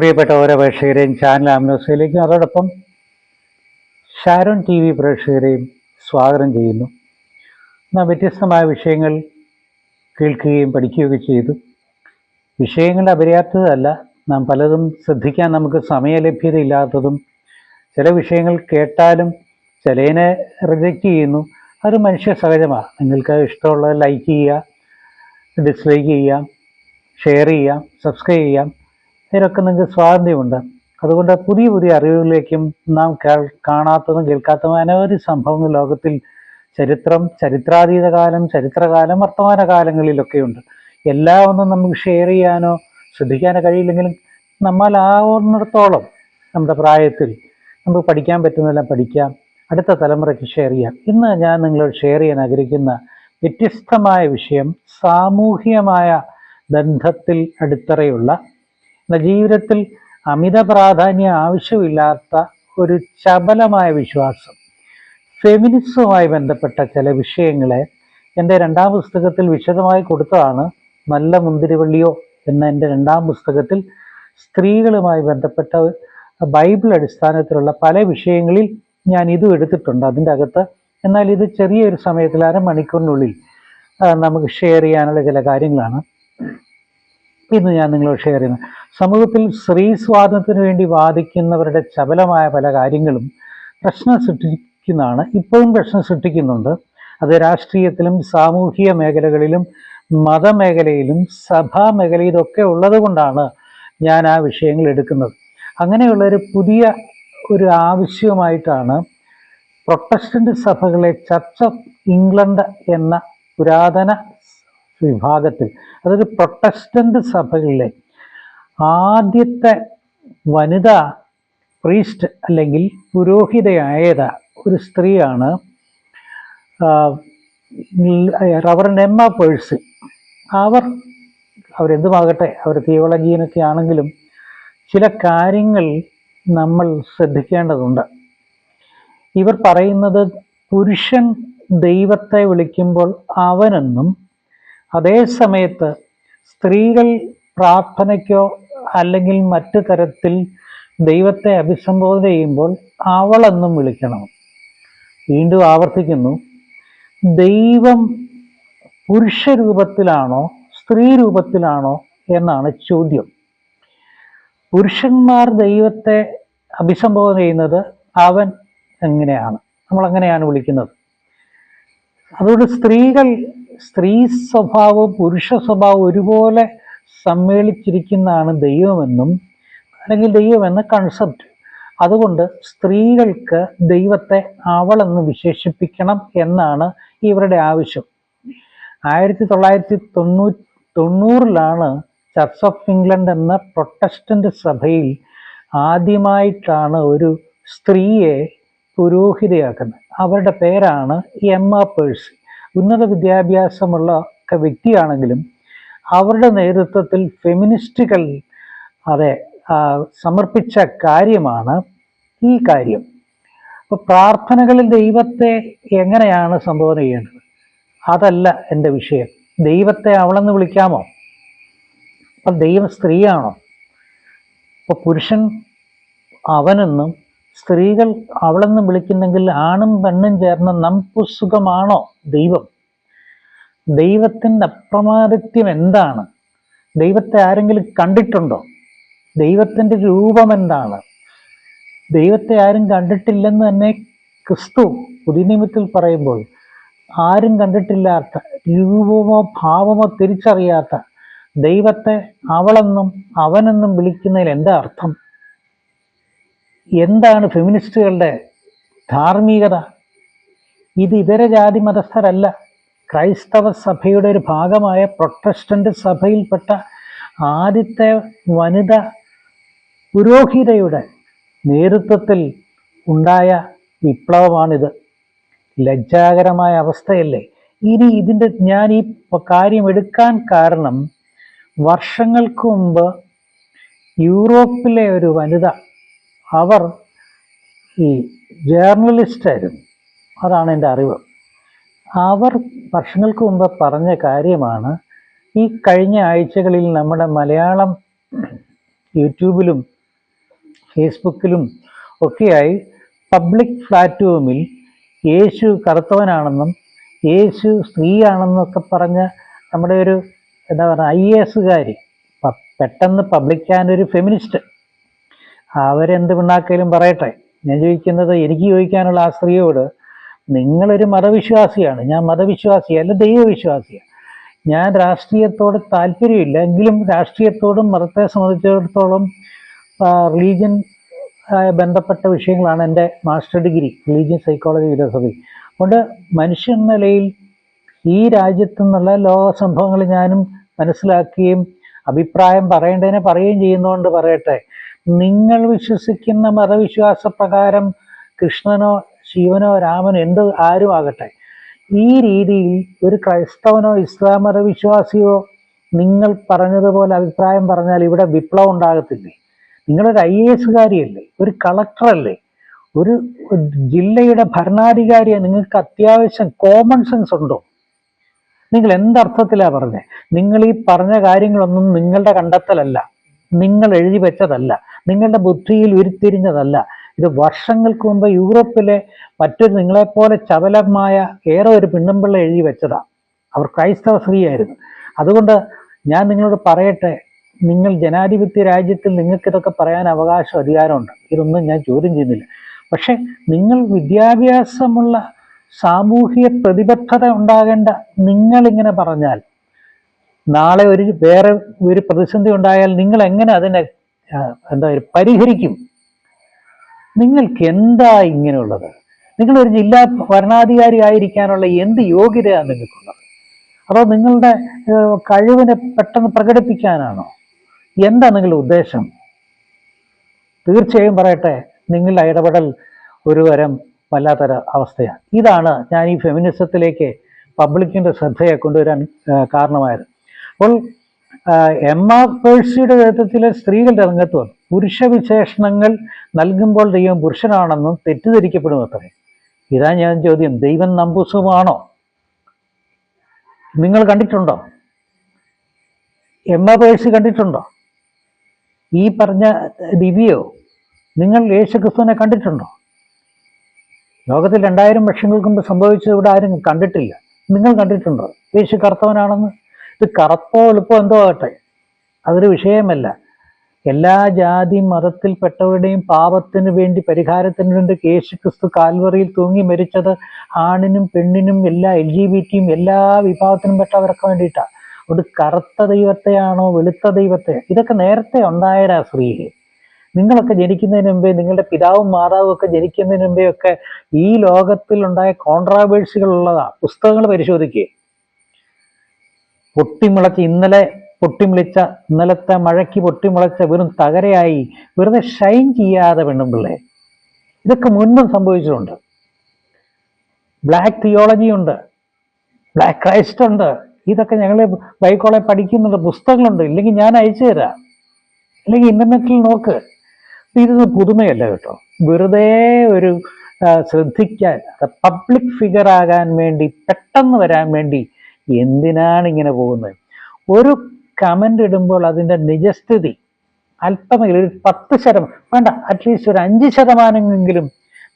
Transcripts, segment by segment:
പ്രിയപ്പെട്ട ഓരോ പ്രേക്ഷകരെയും ചാനൽ ആംബുലൻസിലേക്കും അതോടൊപ്പം ഷാരോൺ ടി വി പ്രേക്ഷകരെയും സ്വാഗതം ചെയ്യുന്നു. നാം വ്യത്യസ്തമായ വിഷയങ്ങൾ കേൾക്കുകയും പഠിക്കുകയൊക്കെ ചെയ്തു. വിഷയങ്ങളുടെ അപര്യാപ്തതല്ല നാം പലതും ശ്രദ്ധിക്കാൻ നമുക്ക് സമയലഭ്യത ഇല്ലാത്തതും ചില വിഷയങ്ങൾ കേട്ടാലും ചിലതിനെ റിജക്റ്റ് ചെയ്യുന്നു. അത് മനുഷ്യ സഹജമാണ്. നിങ്ങൾക്ക് ഇഷ്ടമുള്ളത് ലൈക്ക് ചെയ്യുക ഡിസ്ലൈക്ക് ചെയ്യാം ഷെയർ ചെയ്യാം സബ്സ്ക്രൈബ് ചെയ്യാം ഇതിനൊക്കെ നിങ്ങൾക്ക് സ്വാതന്ത്ര്യമുണ്ട്. അതുകൊണ്ട് പുതിയ പുതിയ അറിവുകളിലേക്കും നാം കാണാത്തതും കേൾക്കാത്തതും അനവധി സംഭവങ്ങൾ ലോകത്തിൽ ചരിത്രം ചരിത്രാതീത കാലം ചരിത്രകാലം വർത്തമാന കാലങ്ങളിലൊക്കെയുണ്ട്. എല്ലാ ഒന്നും നമുക്ക് ഷെയർ ചെയ്യാനോ ശ്രദ്ധിക്കാനോ കഴിയില്ലെങ്കിലും നമ്മൾ ആവുന്നിടത്തോളം നമ്മുടെ പ്രായത്തിൽ നമുക്ക് പഠിക്കാൻ പറ്റുന്നതെല്ലാം പഠിക്കാം. അടുത്ത തലമുറയ്ക്ക് ഷെയർ ചെയ്യാം. ഇന്ന് ഞാൻ നിങ്ങളോട് ഷെയർ ചെയ്യാൻ ആഗ്രഹിക്കുന്ന വ്യത്യസ്തമായ വിഷയം സാമൂഹികമായ ബന്ധത്തിൽ അടിത്തറയുള്ള ജീവിതത്തിൽ അമിത പ്രാധാന്യം ആവശ്യമില്ലാത്ത ഒരു ചപലമായ വിശ്വാസം ഫെമിനിസവുമായി ബന്ധപ്പെട്ട ചില വിഷയങ്ങളെ എന്റെ രണ്ടാം പുസ്തകത്തിൽ വിശദമായി കൊടുത്തതാണ്. നല്ല മുന്തിരിവള്ളിയോ എന്ന എന്റെ രണ്ടാം പുസ്തകത്തിൽ സ്ത്രീകളുമായി ബന്ധപ്പെട്ട ബൈബിൾ അടിസ്ഥാനത്തിലുള്ള പല വിഷയങ്ങളിൽ ഞാൻ ഇതും എടുത്തിട്ടുണ്ട് അതിന്റെ അകത്ത്. എന്നാൽ ഇത് ചെറിയൊരു സമയത്തിൽ അരമണിക്കൂറിനുള്ളിൽ നമുക്ക് ഷെയർ ചെയ്യാനുള്ള ചില കാര്യങ്ങളാണ്. ഇന്ന് ഞാൻ നിങ്ങളോട് ഷെയർ ചെയ്യുന്നത് സമൂഹത്തിൽ സ്ത്രീ സ്വാതന്ത്ര്യത്തിന് വേണ്ടി വാദിക്കുന്നവരുടെ ചപലമായ പല കാര്യങ്ങളും പ്രശ്നം സൃഷ്ടിക്കുന്നതാണ്. ഇപ്പോഴും പ്രശ്നം സൃഷ്ടിക്കുന്നുണ്ട്. അത് രാഷ്ട്രീയത്തിലും സാമൂഹിക മേഖലകളിലും മതമേഖലയിലും സഭാ മേഖലയിലൊക്കെ ഉള്ളത് കൊണ്ടാണ് ഞാൻ ആ വിഷയങ്ങൾ എടുക്കുന്നത്. അങ്ങനെയുള്ള ഒരു പുതിയ ഒരു ആവശ്യവുമായിട്ടാണ് പ്രൊട്ടസ്റ്റന്റ് സഭകളെ ചർച്ച് ഓഫ് ഇംഗ്ലണ്ട് എന്ന പുരാതന വിഭാഗത്തിൽ അതൊരു പ്രൊട്ടസ്റ്റന്റ് സഭകളിലെ ആദ്യത്തെ വനിതാ പ്രീസ്റ്റ് അല്ലെങ്കിൽ പുരോഹിതയായത് ഒരു സ്ത്രീയാണ് റവറൻ എമ്മ പേഴ്സി. അവർ അവരെന്തുമാകട്ടെ അവർ തിയോളജിയനൊക്കെ ആണെങ്കിലും ചില കാര്യങ്ങൾ നമ്മൾ ശ്രദ്ധിക്കേണ്ടതുണ്ട്. ഇവർ പറയുന്നത് പുരുഷൻ ദൈവത്തെ വിളിക്കുമ്പോൾ അവനെന്നും അതേ സമയത്ത് സ്ത്രീകൾ പ്രാർത്ഥനയ്ക്കോ അല്ലെങ്കിൽ മറ്റു തരത്തിൽ ദൈവത്തെ അഭിസംബോധന ചെയ്യുമ്പോൾ അവളെന്നും വിളിക്കണം. വീണ്ടും ആവർത്തിക്കുന്നു. ദൈവം പുരുഷ രൂപത്തിലാണോ സ്ത്രീ രൂപത്തിലാണോ എന്നാണ് ചോദ്യം. പുരുഷന്മാർ ദൈവത്തെ അഭിസംബോധന ചെയ്യുന്നത് അവൻ എങ്ങനെയാണ്? നമ്മളങ്ങനെയാണ് വിളിക്കുന്നത്? അതുകൊണ്ട് സ്ത്രീകൾ സ്ത്രീ സ്വഭാവവും പുരുഷ സ്വഭാവവും ഒരുപോലെ സമ്മേളിച്ചിരിക്കുന്നതാണ് ദൈവമെന്നും അല്ലെങ്കിൽ ദൈവം എന്ന കൺസെപ്റ്റ് അതുകൊണ്ട് സ്ത്രീകൾക്ക് ദൈവത്തെ അവളെന്ന് വിശേഷിപ്പിക്കണം എന്നാണ് ഇവരുടെ ആവശ്യം. ആയിരത്തി തൊള്ളായിരത്തി തൊണ്ണൂ തൊണ്ണൂറിലാണ് ചർച്ച് ഓഫ് ഇംഗ്ലണ്ട് എന്ന പ്രൊട്ടസ്റ്റന്റ് സഭയിൽ ആദ്യമായിട്ടാണ് ഒരു സ്ത്രീയെ പുരോഹിതയാക്കുന്നത്. അവരുടെ പേരാണ് എം ആ പേഴ്സി. ഉന്നത വിദ്യാഭ്യാസമുള്ള ഒക്കെ വ്യക്തിയാണെങ്കിലും അവരുടെ നേതൃത്വത്തിൽ ഫെമിനിസ്റ്റുകൾ അതെ സമർപ്പിച്ച കാര്യമാണ് ഈ കാര്യം. അപ്പോൾ പ്രാർത്ഥനകളിൽ ദൈവത്തെ എങ്ങനെയാണ് സംബോധന ചെയ്യേണ്ടത്? അതല്ല എന്റെ വിഷയം. ദൈവത്തെ അവളെന്ന് വിളിക്കാമോ? അപ്പം ദൈവം സ്ത്രീയാണോ? അപ്പോൾ പുരുഷൻ അവനെന്നും സ്ത്രീകൾ അവളെന്ന് വിളിക്കുന്നെങ്കിൽ ആണും പെണ്ണും ചേർന്ന നംപുസുഖമാണോ ദൈവം? ദൈവത്തിന്റെ അപ്രമാദിത്യം എന്താണ്? ദൈവത്തെ ആരെങ്കിലും കണ്ടിട്ടുണ്ടോ? ദൈവത്തിന്റെ രൂപം എന്താണ്? ദൈവത്തെ ആരും കണ്ടിട്ടില്ലെന്ന് തന്നെ ക്രിസ്തു പുതിയ നിയമത്തിൽ പറയുമ്പോൾ ആരും കണ്ടിട്ടില്ലാത്ത രൂപമോ ഭാവമോ തിരിച്ചറിയാത്ത ദൈവത്തെ അവളെന്നും അവനെന്നും വിളിക്കുന്നതിൽ എന്താ അർത്ഥം? എന്താണ് ഫെമിനിസ്റ്റുകളുടെ ധാർമ്മികത? ഇത് ഇതര ജാതി മതസ്ഥരല്ല. ക്രൈസ്തവ സഭയുടെ ഒരു ഭാഗമായ പ്രൊട്ടസ്റ്റന്റ് സഭയിൽപ്പെട്ട ആദ്യത്തെ വനിത പുരോഹിതയുടെ നേതൃത്വത്തിൽ ഉണ്ടായ വിപ്ലവമാണിത്. ലജ്ജാകരമായ അവസ്ഥയല്ലേ? ഇനി ഇതിന്റെ ഞാൻ ഈ കാര്യം എടുക്കാൻ കാരണം വർഷങ്ങൾക്ക് മുമ്പ് യൂറോപ്പിലെ ഒരു വനിത അവർ ഈ ജേർണലിസ്റ്റായിരുന്നു അതാണ് എന്റെ അറിവ്. അവർ വർഷങ്ങൾക്ക് മുമ്പ് പറഞ്ഞ കാര്യമാണ് ഈ കഴിഞ്ഞ ആഴ്ചകളിൽ നമ്മുടെ മലയാളം യൂട്യൂബിലും ഫേസ്ബുക്കിലും ഒക്കെയായി പബ്ലിക് പ്ലാറ്റ്ഫോമിൽ യേശു കറുത്തവനാണെന്നും യേശു സ്ത്രീയാണെന്നൊക്കെ പറഞ്ഞ നമ്മുടെ ഒരു എന്താ പറയുക ഐ എ എസുകാരി പെട്ടെന്ന് പബ്ലിക്കാൻ ഒരു ഫെമിനിസ്റ്റ് അവരെന്ത് പിണ്ണാക്കയിലും പറയട്ടെ. ഞാൻ ചോദിക്കുന്നത് എനിക്ക് ചോദിക്കാനുള്ള ആ സ്ത്രീയോട് നിങ്ങളൊരു മതവിശ്വാസിയാണ്. ഞാൻ മതവിശ്വാസിയല്ല ദൈവവിശ്വാസിയാണ്. ഞാൻ രാഷ്ട്രീയത്തോട് താല്പര്യമില്ല. എങ്കിലും രാഷ്ട്രീയത്തോടും മതത്തെ സംബന്ധിച്ചിടത്തോളം റിലീജിയൻ ആയ ബന്ധപ്പെട്ട വിഷയങ്ങളാണ് എന്റെ master degree religion psychology philosophy അതുകൊണ്ട് മനുഷ്യ നിലയിൽ ഈ രാജ്യത്തു നിന്നുള്ള ലോക സംഭവങ്ങൾ ഞാനും മനസ്സിലാക്കുകയും അഭിപ്രായം പറയേണ്ടതിനെ പറയുകയും ചെയ്യുന്നതുകൊണ്ട് പറയട്ടെ. നിങ്ങൾ വിശ്വസിക്കുന്ന മതവിശ്വാസ പ്രകാരം കൃഷ്ണനോ ശിവനോ രാമനോ എന്ത് ആരും ആകട്ടെ. ഈ രീതിയിൽ ഒരു ക്രൈസ്തവനോ ഇസ്ലാം മതവിശ്വാസിയോ നിങ്ങൾ പറഞ്ഞതുപോലെ അഭിപ്രായം പറഞ്ഞാൽ ഇവിടെ വിപ്ലവം ഉണ്ടാകത്തില്ലേ? നിങ്ങളൊരു ഐ എ എസുകാരിയല്ലേ ഒരു കളക്ടറല്ലേ? ഒരു ജില്ലയുടെ ഭരണാധികാരിയെ നിങ്ങൾക്ക് അത്യാവശ്യം കോമൺ സെൻസ് ഉണ്ടോ? നിങ്ങൾ എന്തർത്ഥത്തിലാണ് പറഞ്ഞത് നിങ്ങൾ ഈ പറഞ്ഞ കാര്യങ്ങളൊന്നും നിങ്ങളുടെ കണ്ടെത്തലല്ല. നിങ്ങൾ എഴുതി വെച്ചതല്ല. നിങ്ങളുടെ ബുദ്ധിയിൽ ഉരുത്തിരിഞ്ഞതല്ല. ഇത് വർഷങ്ങൾക്ക് മുമ്പ് യൂറോപ്പിലെ മറ്റൊരു നിങ്ങളെപ്പോലെ ചപലമായ ഏറെ ഒരു പെണ്ണുമ്പിള്ള എഴുതി വെച്ചതാണ് അവർ ക്രൈസ്തവ സ്ത്രീയായിരുന്നു. അതുകൊണ്ട് ഞാൻ നിങ്ങളോട് പറയട്ടെ നിങ്ങൾ ജനാധിപത്യ രാജ്യത്തിൽ നിങ്ങൾക്ക് ഇതൊക്കെ പറയാൻ അവകാശം അധികാരമുണ്ട്. ഇതൊന്നും ഞാൻ ചോദ്യം ചെയ്യുന്നില്ല. പക്ഷെ നിങ്ങൾ വിദ്യാഭ്യാസമുള്ള സാമൂഹിക പ്രതിബദ്ധത ഉണ്ടാകേണ്ട നിങ്ങളിങ്ങനെ പറഞ്ഞാൽ നാളെ ഒരു വേറെ ഒരു പ്രതിസന്ധി ഉണ്ടായാൽ നിങ്ങൾ എങ്ങനെ അതിനെ എന്താ പരിഹരിക്കും? നിങ്ങൾക്ക് എന്താ ഇങ്ങനെയുള്ളത്? നിങ്ങളൊരു ജില്ലാ ഭരണാധികാരി ആയിരിക്കാനുള്ള എന്ത് യോഗ്യതയാണ് നിങ്ങൾക്കുള്ളത്? അതോ നിങ്ങളുടെ കഴിവിനെ പെട്ടെന്ന് പ്രകടിപ്പിക്കാനാണോ? എന്താ നിങ്ങളുടെ ഉദ്ദേശം? തീർച്ചയായും പറയട്ടെ നിങ്ങളുടെ ഇടപെടൽ ഒരു തരം വല്ലാത്തൊരു അവസ്ഥയാണ്. ഇതാണ് ഞാൻ ഈ ഫെമിനിസത്തിലേക്ക് പബ്ലിക്കിന്റെ ശ്രദ്ധയെ കൊണ്ടുവരാൻ കാരണമായത്. അപ്പോൾ എം ആർ പേഴ്സിയുടെ നേതൃത്വത്തിലെ സ്ത്രീകളുടെ രംഗത്ത് വന്നു പുരുഷ വിശേഷണങ്ങൾ നൽകുമ്പോൾ ദൈവം പുരുഷനാണെന്നും തെറ്റിദ്ധരിക്കപ്പെടും അത്രേ ഇതാ ഞാൻ ചോദ്യം ദൈവം നമ്പൂസുമാണോ? നിങ്ങൾ കണ്ടിട്ടുണ്ടോ? എം ആർ പേഴ്സി കണ്ടിട്ടുണ്ടോ? ഈ പറഞ്ഞ ദിവ്യയോ നിങ്ങൾ യേശു ക്രിസ്തുവിനെ കണ്ടിട്ടുണ്ടോ? ലോകത്തിൽ രണ്ടായിരം വർഷങ്ങൾക്ക് മുമ്പ് സംഭവിച്ചത് ഇവിടെ ആരും കണ്ടിട്ടില്ല. നിങ്ങൾ കണ്ടിട്ടുണ്ടോ? യേശു കറുത്തവനാണെന്ന് ഇത് കറുപ്പോ എളുപ്പോ എന്തോ ആകട്ടെ. അതൊരു വിഷയമല്ല. എല്ലാ ജാതി മതത്തിൽപ്പെട്ടവരുടെയും പാപത്തിന് വേണ്ടി പരിഹാരത്തിന് വേണ്ടി യേശു ക്രിസ്തു കാൽവറിയിൽ തൂങ്ങി മരിച്ചത് ആണിനും പെണ്ണിനും എല്ലാ എൽ ജി ബി ടിയും എല്ലാ വിഭാഗത്തിനും പെട്ടവർക്ക് വേണ്ടിയിട്ടാണ് അതുകൊണ്ട് കറുത്ത ദൈവത്തെയാണോ വെളുത്ത ദൈവത്തെ ഇതൊക്കെ നേരത്തെ ഉണ്ടായരാ സ്ത്രീയെ നിങ്ങളൊക്കെ ജനിക്കുന്നതിന് മുമ്പേ നിങ്ങളുടെ പിതാവും മാതാവും ഒക്കെ ജനിക്കുന്നതിന് മുമ്പേ ഒക്കെ ഈ ലോകത്തിൽ ഉണ്ടായ കോൺട്രാവേഴ്സികൾ ഉള്ളതാ. പുസ്തകങ്ങൾ പരിശോധിക്കുക പൊട്ടിമുളച്ച് ഇന്നലെ പൊട്ടിമുളിച്ച ഇന്നലത്തെ മഴയ്ക്ക് പൊട്ടിമുളച്ച വെറും തകരയായി വെറുതെ ഷൈൻ ചെയ്യാതെ പെണ്ണുമ്പിള്ളേ ഇതൊക്കെ മുൻപും സംഭവിച്ചിട്ടുണ്ട്. ബ്ലാക്ക് തിയോളജി ഉണ്ട്. ബ്ലാക്ക് ക്രൈസ്റ്റ് ഉണ്ട്. ഇതൊക്കെ ഞങ്ങൾ ബൈക്കോളെ പഠിക്കുന്നുണ്ട് പുസ്തകങ്ങളുണ്ട്. ഇല്ലെങ്കിൽ ഞാൻ അയച്ചു തരാം. അല്ലെങ്കിൽ ഇന്റർനെറ്റിൽ നോക്ക്. ഇതൊന്നും പുതുമയല്ല കേട്ടോ. വെറുതെ ഒരു ശ്രദ്ധിക്കാൻ പബ്ലിക് ഫിഗർ ആകാൻ വേണ്ടി പെട്ടെന്ന് വരാൻ വേണ്ടി എന്തിനാണ് ഇങ്ങനെ പോകുന്നത്? ഒരു കമന്റ് ഇടുമ്പോൾ അതിന്റെ നിജസ്ഥിതി അല്പമെങ്കിലും ഒരു പത്ത് ശതമാനം വേണ്ട അറ്റ്ലീസ്റ്റ് ഒരു അഞ്ച് ശതമാനമെങ്കിലും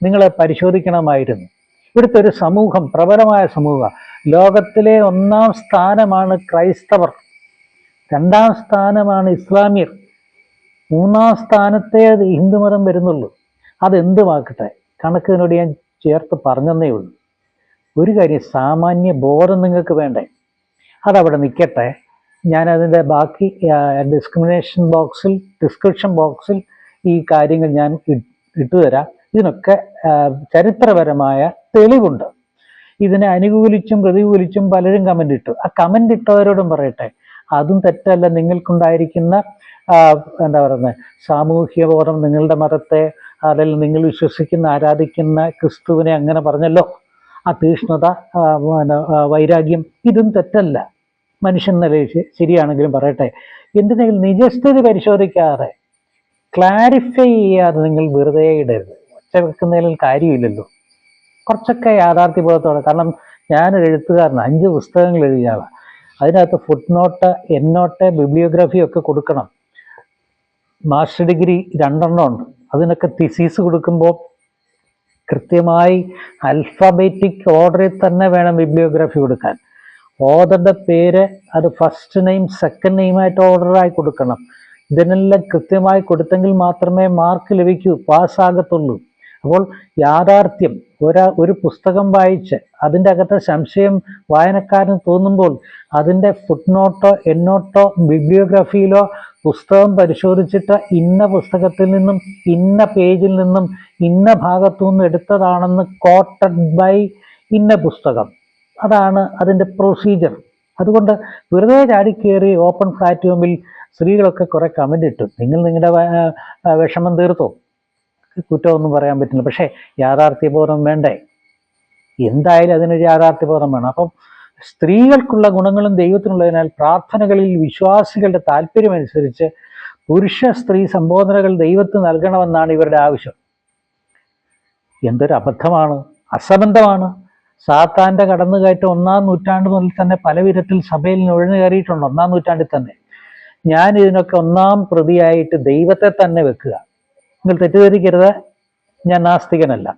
നിങ്ങൾ പരിശോധിക്കണമായിരുന്നു. ഇവിടുത്തെ ഒരു സമൂഹം പ്രബലമായ സമൂഹം ലോകത്തിലെ ഒന്നാം സ്ഥാനമാണ് ക്രൈസ്തവർ രണ്ടാം സ്ഥാനമാണ് ഇസ്ലാമിയർ മൂന്നാം സ്ഥാനത്തെ ഹിന്ദുമതം വരുന്നുള്ളൂ. അതെന്തുമാക്കട്ടെ കണക്കിനോട് ഞാൻ ചേർത്ത് പറഞ്ഞതേ ഉള്ളൂ. ഒരു കാര്യം സാമാന്യ ബോധം നിങ്ങൾക്ക് വേണ്ടേ? അതവിടെ നിൽക്കട്ടെ. ഞാനതിന്റെ ബാക്കി ഡിസ്ക്രിമിനേഷൻ ബോക്സിൽ ഡിസ്ക്രിപ്ഷൻ ബോക്സിൽ ഈ കാര്യങ്ങൾ ഞാൻ ഇട്ടുതരാം ഇതിനൊക്കെ ചരിത്രപരമായ തെളിവുണ്ട്. ഇതിനെ അനുകൂലിച്ചും പ്രതികൂലിച്ചും പലരും കമന്റ് ഇട്ടു. ആ കമന്റ് ഇട്ടവരോടും പറയട്ടെ. അതും തെറ്റല്ല. നിങ്ങൾക്കുണ്ടായിരിക്കുന്ന എന്താ പറയുന്നത് സാമൂഹ്യ ബോധം നിങ്ങളുടെ മതത്തെ അതിൽ നിങ്ങൾ വിശ്വസിക്കുന്ന ആരാധിക്കുന്ന ക്രിസ്തുവിനെ അങ്ങനെ പറഞ്ഞല്ലോ. ആ തീഷ്ണത വൈരാഗ്യം ഇതും തെറ്റല്ല. മനുഷ്യൻ നിലയിൽ ശരിയാണെങ്കിലും പറയട്ടെ. എന്തിനെങ്കിലും നിജസ്ഥിതി പരിശോധിക്കാതെ ക്ലാരിഫൈ ചെയ്യാതെ നിങ്ങൾ വെറുതെ ഇടരുത്. ഒച്ച വെക്കുന്നതിൽ കാര്യമില്ലല്ലോ. കുറച്ചൊക്കെ യാഥാർത്ഥ്യബോധത്തോടെ. കാരണം ഞാനൊരു എഴുത്തുകാരൻ അഞ്ച് പുസ്തകങ്ങൾ എഴുതിയ ആളാണ് അതിനകത്ത് footnote endnote bibliography ഒക്കെ കൊടുക്കണം. മാസ്റ്റർ ഡിഗ്രി രണ്ടെണ്ണം ഉണ്ട്. അതിനൊക്കെ തിസീസ് കൊടുക്കുമ്പോൾ കൃത്യമായി അൽഫബറ്റിക് ഓർഡറിൽ തന്നെ വേണം ബിബ്ലിയോഗ്രാഫി കൊടുക്കാൻ. ഓതറുടെ പേര് അത് ഫസ്റ്റ് നെയിം സെക്കൻഡ് നെയിമായിട്ട് ഓർഡറായി കൊടുക്കണം. ഇതിനെല്ലാം കൃത്യമായി കൊടുത്തെങ്കിൽ മാത്രമേ മാർക്ക് ലഭിക്കൂ പാസ്സാകത്തുള്ളൂ അപ്പോൾ യാഥാർത്ഥ്യം ഒരാ ഒരു പുസ്തകം വായിച്ച് അതിന്റെ അകത്തെ സംശയം വായനക്കാരന് തോന്നുമ്പോൾ അതിന്റെ ഫുട്നോട്ടോ എന്നോട്ടോ ബിബ്ലിയോഗ്രഫിയിലോ പുസ്തകം പരിശോധിച്ചിട്ട് ഇന്ന പുസ്തകത്തിൽ നിന്നും ഇന്ന പേജിൽ നിന്നും ഇന്ന ഭാഗത്തു നിന്നും എടുത്തതാണെന്ന് കോട്ടഡ് ബൈ ഇന്ന പുസ്തകം. അതാണ് അതിന്റെ പ്രൊസീജിയർ അതുകൊണ്ട് വെറുതെ ചാടിക്കേറി ഓപ്പൺ പ്ലാറ്റ്ഫോമിൽ സ്ത്രീകളൊക്കെ കുറേ കമന്റ് ഇട്ടു. നിങ്ങൾ നിങ്ങളുടെ വിഷമം തീർത്തോ? കുറ്റമൊന്നും പറയാൻ പറ്റില്ല. പക്ഷേ യാഥാർത്ഥ്യബോധം വേണ്ടേ? എന്തായാലും അതിനൊരു യാഥാർത്ഥ്യബോധം വേണം. അപ്പം സ്ത്രീകൾക്കുള്ള ഗുണങ്ങളും ദൈവത്തിനുള്ളതിനാൽ പ്രാർത്ഥനകളിൽ വിശ്വാസികളുടെ താല്പര്യമനുസരിച്ച് പുരുഷ സ്ത്രീ സംബോധനകൾ ദൈവത്തിന് നൽകണമെന്നാണ് ഇവരുടെ ആവശ്യം. എന്തൊരു അബദ്ധമാണ് അസംബന്ധമാണ്. സാത്താന്റെ കടന്നുകയറ്റം ഒന്നാം നൂറ്റാണ്ട് മുതൽ തന്നെ പല വിധത്തിൽ സഭയിൽ നുഴഞ്ഞു കയറിയിട്ടുണ്ട് ഒന്നാം നൂറ്റാണ്ടിൽ തന്നെ. ഞാൻ ഇതിനൊക്കെ ഒന്നാം പ്രതിയായിട്ട് ദൈവത്തെ തന്നെ വെക്കുക. നിങ്ങൾ തെറ്റിദ്ധരിക്കരുത്. ഞാൻ നാസ്തികനല്ല.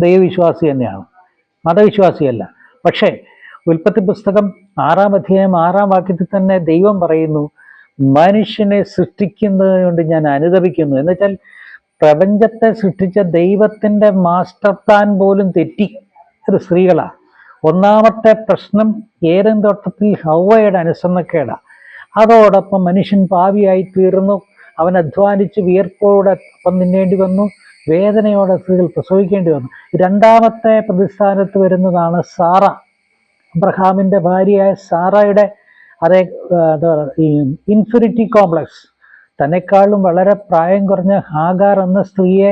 ദൈവവിശ്വാസി തന്നെയാണ്. മതവിശ്വാസിയല്ല. പക്ഷേ ഉൽപ്പത്തി പുസ്തകം ആറാം അധ്യായം ആറാം വാക്യത്തിൽ തന്നെ ദൈവം പറയുന്നു മനുഷ്യനെ സൃഷ്ടിക്കുന്നത് കൊണ്ട് ഞാൻ അനുദപിക്കുന്നു. എന്ന് വെച്ചാൽ പ്രപഞ്ചത്തെ സൃഷ്ടിച്ച ദൈവത്തിന്റെ മാസ്റ്റർ പ്ലാൻ പോലും തെറ്റി. അത് സ്ത്രീകളാണ് ഒന്നാമത്തെ പ്രശ്നം ഏതെങ്കിലും തോട്ടത്തിൽ ഹൗവയുടെ അനുസരണക്കേടാണ് അതോടൊപ്പം മനുഷ്യൻ പാവിയായി തീർന്നു. അവൻ അധ്വാനിച്ച് വിയർപ്പോടെ അപ്പം നിന്നേണ്ടി വന്നു. വേദനയോടെ സ്ത്രീകൾ പ്രസവിക്കേണ്ടി വന്നു. രണ്ടാമത്തെ പ്രതിസ്ഥാനത്ത് വരുന്നതാണ് സാറ. അബ്രഹാമിന്റെ ഭാര്യയായ സാറയുടെ അതേ എന്താ പറയുക ഈ ഇൻഫിനിറ്റി കോംപ്ലക്സ്. തന്നെക്കാളും വളരെ പ്രായം കുറഞ്ഞ ഹാഗാർ എന്ന സ്ത്രീയെ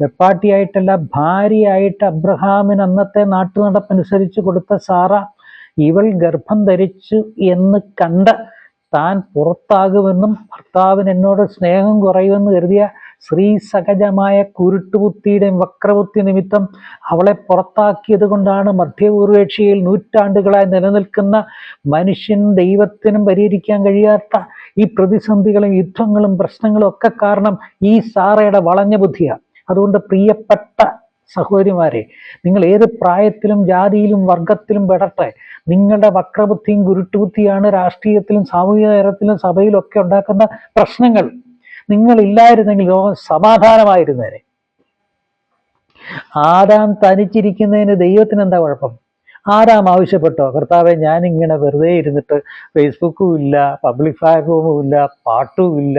വെപ്പാട്ടിയായിട്ടല്ല ഭാര്യയായിട്ട് അബ്രഹാമിന് അന്നത്തെ നാട്ടുനടപ്പനുസരിച്ച് കൊടുത്ത സാറ ഇവൾ ഗർഭം ധരിച്ചു എന്ന് കണ്ട് താൻ പുറത്താകുമെന്നും ഭർത്താവിന് എന്നോട് സ്നേഹം കുറയുമെന്ന് കരുതിയ സ്ത്രീ സഹജമായ കുരുട്ടുബുദ്ധിയുടെയും വക്രബുദ്ധി നിമിത്തം അവളെ പുറത്താക്കിയത് കൊണ്ടാണ് മധ്യപൂർവേഷ്യയിൽ നൂറ്റാണ്ടുകളായി നിലനിൽക്കുന്ന മനുഷ്യൻ ദൈവത്തിനും പരിഹരിക്കാൻ കഴിയാത്ത ഈ പ്രതിസന്ധികളും യുദ്ധങ്ങളും പ്രശ്നങ്ങളും ഒക്കെ കാരണം ഈ സാറയുടെ വളഞ്ഞ ബുദ്ധിയാണ്. അതുകൊണ്ട് പ്രിയപ്പെട്ട സഹോദരിമാരെ നിങ്ങൾ ഏത് പ്രായത്തിലും ജാതിയിലും വർഗത്തിലും പെടട്ടെ. നിങ്ങളുടെ വക്രബുദ്ധിയും കുരുട്ടുബുദ്ധിയാണ് രാഷ്ട്രീയത്തിലും സാമൂഹിക തരത്തിലും സഭയിലും ഒക്കെ ഉണ്ടാക്കുന്ന പ്രശ്നങ്ങൾ. നിങ്ങൾ നിങ്ങളില്ലായിരുന്നെങ്കിൽ ലോകം സമാധാനമായിരുന്നേനെ. ആദാം തനിച്ചിരിക്കുന്നതിന് ദൈവത്തിന് എന്താ കുഴപ്പം? ആരാം ആവശ്യപ്പെട്ടോ? കർത്താവെ ഞാനിങ്ങനെ വെറുതെ ഇരുന്നിട്ട് ഫേസ്ബുക്കും ഇല്ല പബ്ലിക് പ്ലാറ്റ്ഫോമും ഇല്ല പാട്ടും ഇല്ല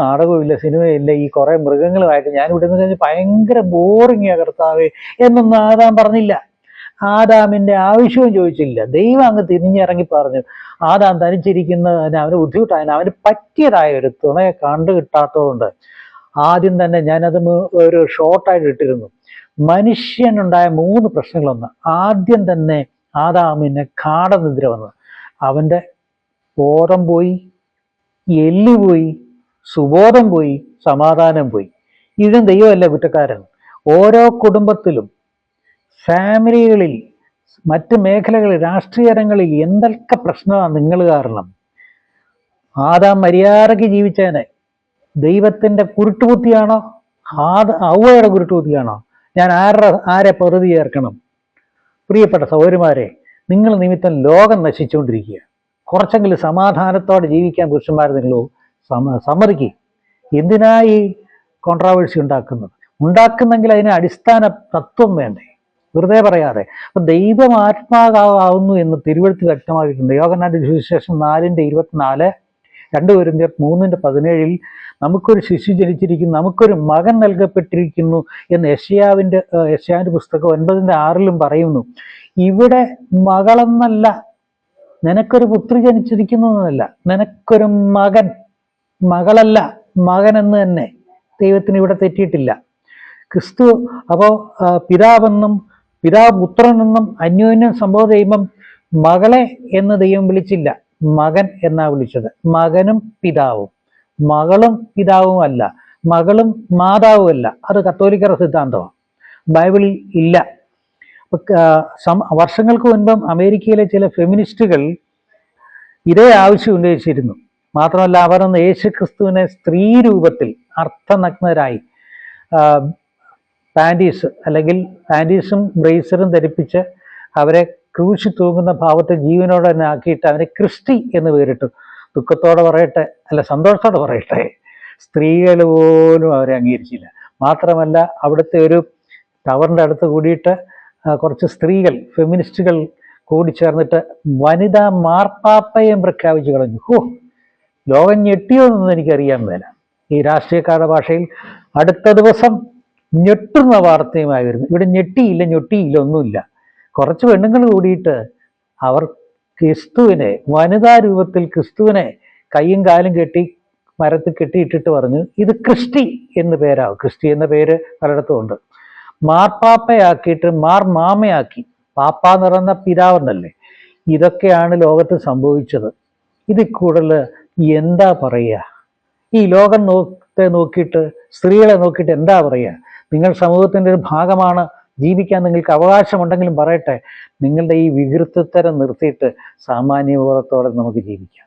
നാടകവും ഇല്ല സിനിമയില്ല ഈ കുറേ മൃഗങ്ങളുമായിട്ട് ഞാൻ ഇവിടെ നിന്ന് കഴിഞ്ഞ് ഭയങ്കര ബോറിങ്ങാ കർത്താവെ എന്നൊന്നും ആദാം പറഞ്ഞില്ല. ആദാമിന്റെ ആവശ്യവും ചോദിച്ചില്ല. ദൈവം അങ്ങ് തിരിഞ്ഞിറങ്ങി പറഞ്ഞു ആദാം തനിച്ചിരിക്കുന്നതിന് അവന് ബുദ്ധിമുട്ടായതിന് അവന് പറ്റിയതായ ഒരു തുണയെ കണ്ടു കിട്ടാത്തതുകൊണ്ട് ആദ്യം തന്നെ ഞാനത് ഒരു ഷോർട്ടായിട്ട് ഇട്ടിരുന്നു. മനുഷ്യനുണ്ടായ മൂന്ന് പ്രശ്നങ്ങളൊന്ന്. ആദ്യം തന്നെ ആദാമിന് കാടനിദ്ര വന്നത്. അവന്റെ ബോധം പോയി എല്ല് പോയി സുബോധം പോയി സമാധാനം പോയി. ഇതും ദൈവമല്ല കുറ്റക്കാരൻ. ഓരോ കുടുംബത്തിലും ഫാമിലികളിൽ മറ്റ് മേഖലകളിൽ രാഷ്ട്രീയ രംഗങ്ങളിൽ എന്തൊക്കെ പ്രശ്നമാണ് നിങ്ങൾ കാരണം? ആദാം മര്യാദയ്ക്ക് ജീവിച്ചേനെ ദൈവത്തിന്റെ കുരുട്ടുകുത്തിയാണോ ആദ ഔവയുടെ കുരുട്ടുബുദ്ധിയാണോ? ഞാൻ ആരുടെ ആരെ പ്രതി ചേർക്കണം പ്രിയപ്പെട്ട സൗകര്യമാരെ നിങ്ങൾ നിമിത്തം ലോകം നശിച്ചുകൊണ്ടിരിക്കുക. കുറച്ചെങ്കിലും സമാധാനത്തോടെ ജീവിക്കാൻ പുരുഷന്മാർ നിങ്ങൾ സമ്മതിക്കുക എന്തിനായി കോൺട്രാവേഴ്സി ഉണ്ടാക്കുന്നത്? ഉണ്ടാക്കുന്നെങ്കിൽ അതിന് അടിസ്ഥാന തത്വം വേണ്ടേ? വെറുതെ പറയാതെ. അപ്പം ദൈവം ആത്മാകാവുന്നു എന്ന് തിരുവഴുത്ത് വ്യക്തമാക്കിയിട്ടുണ്ട്. യോഗനാന്റെ സുവിശേഷം നാലിന്റെ ഇരുപത്തിനാല് രണ്ട് പേരിന്റെ മൂന്നിന്റെ പതിനേഴിൽ നമുക്കൊരു ശിശു ജനിച്ചിരിക്കുന്നു നമുക്കൊരു മകൻ നൽകപ്പെട്ടിരിക്കുന്നു എന്ന് യഷ്യാവിന്റെ യഷ്യാവിന്റെ പുസ്തകം ഒൻപതിന്റെ ആറിലും പറയുന്നു. ഇവിടെ മകളെന്നല്ല നിനക്കൊരു പുത്രി ജനിച്ചിരിക്കുന്നു എന്നല്ല നിനക്കൊരു മകൻ മകളല്ല മകൻ എന്ന് തന്നെ ദൈവത്തിന് ഇവിടെ തെറ്റിയിട്ടില്ല. ക്രിസ്തു അപ്പോൾ പിതാവെന്നും പിതാവ് പുത്രനെന്നും അന്യോന്യം സംഭവം ചെയ്യുമ്പം മകളെ എന്ന് ദൈവം വിളിച്ചില്ല. മകൻ എന്നാ വിളിച്ചത്? മകനും പിതാവും. മകളും പിതാവും അല്ല മകളും മാതാവും അല്ല അത് കത്തോലിക്കരുടെ സിദ്ധാന്തമാണ്. ബൈബിളിൽ ഇല്ല. വർഷങ്ങൾക്ക് മുൻപം അമേരിക്കയിലെ ചില ഫെമിനിസ്റ്റുകൾ ഇതേ ആവശ്യം ഉന്നയിച്ചിരുന്നു. മാത്രമല്ല അവർ അന്ന് യേശു ക്രിസ്തുവിനെ സ്ത്രീ രൂപത്തിൽ അർത്ഥനഗ്നരായി പാന്റീസ് അല്ലെങ്കിൽ പാന്റീസും ബ്രേസറും ധരിപ്പിച്ച് അവരെ ക്രൂശി തൂങ്ങുന്ന ഭാവത്തെ ജീവനോടെ തന്നെ ആക്കിയിട്ട് അവനെ ക്രിസ്റ്റി എന്ന് പേരിട്ടു. ദുഃഖത്തോടെ പറയട്ടെ അല്ല സന്തോഷത്തോടെ പറയട്ടെ. സ്ത്രീകൾ പോലും അവരെ അംഗീകരിച്ചില്ല. മാത്രമല്ല അവിടുത്തെ ഒരു ടവറിന്റെ അടുത്ത് കൂടിയിട്ട് കുറച്ച് സ്ത്രീകൾ ഫെമിനിസ്റ്റുകൾ കൂടി ചേർന്നിട്ട് വനിതാ മാർപ്പാപ്പയും പ്രഖ്യാപിച്ചു കളഞ്ഞു. ഹോ ലോകം ഞെട്ടിയോ എന്നൊന്നും എനിക്കറിയാൻ മേല. ഈ രാഷ്ട്രീയക്കാരുടെ ഭാഷയിൽ അടുത്ത ദിവസം ഞെട്ടുന്ന വാർത്തയുമായി വരുന്നു. ഇവിടെ ഞെട്ടിയില്ല ഞൊട്ടിയില്ല ഒന്നുമില്ല. കുറച്ച് പെണ്ണുങ്ങൾ കൂടിയിട്ട് അവർ ക്രിസ്തുവിനെ വനിതാ രൂപത്തിൽ ക്രിസ്തുവിനെ കൈയും കാലും കെട്ടി മരത്തിൽ കെട്ടിയിട്ടിട്ട് പറഞ്ഞു ഇത് ക്രിസ്റ്റി എന്ന് പേരാവും. ക്രിസ്റ്റി എന്ന പേര് പലയിടത്തും ഉണ്ട്. മാർപ്പാപ്പയാക്കിയിട്ട് മാർ മാമയാക്കി. പാപ്പ എന്ന് പിതാവെന്നല്ലേ? ഇതൊക്കെയാണ് ലോകത്ത് സംഭവിച്ചത്. ഇതിൽ കൂടുതൽ എന്താ പറയുക? ഈ ലോകം നോക്കത്തെ നോക്കിയിട്ട് സ്ത്രീകളെ നോക്കിയിട്ട് എന്താ പറയുക? നിങ്ങൾ സമൂഹത്തിന്റെ ഒരു ഭാഗമാണ് ജീവിക്കാൻ നിങ്ങൾക്ക് അവകാശമുണ്ടെങ്കിലും പറയട്ടെ നിങ്ങളുടെ ഈ വികൃതത്തരം നിർത്തിയിട്ട് സാമാന്യബോധത്തോടെ നമുക്ക് ജീവിക്കാം.